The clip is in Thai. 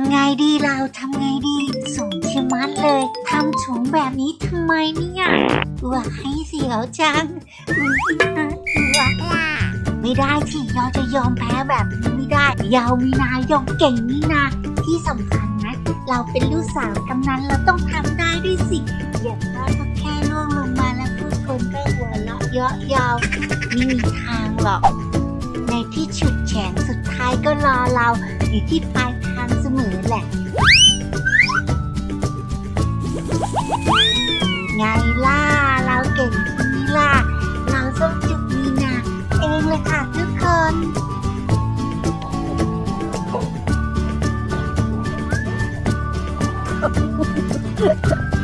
ำไงดีเราทำไงดีสูงชิมัดเลยทำสูงแบบนี้ทำไมเนี่ยว้าให้เสียวจังอุ๊ยน่าลัวไม่ได้สิเราจะยอมแพ้แบบนี้ไม่ได้ ยาวมีนายองเก่งนี่นาที่สำคัญนะ เราเป็นลูกสาวกำนันเราต้องทำได้ด้วยสิอย่างน้อยก็แค่ล่วงลงมาแล้วทุกคนก็หัวเราะเยาะยาวไม่มีทางหรอก ในที่ฉุดแฉงสุดท้ายก็รอเราอยู่ที่ปลาย ทางเสมอแหละ ไงล่ะ เราเก่งทีนี้ล่ะ เราส้มจุกมีนาเองเลยค่ะทุกคนเ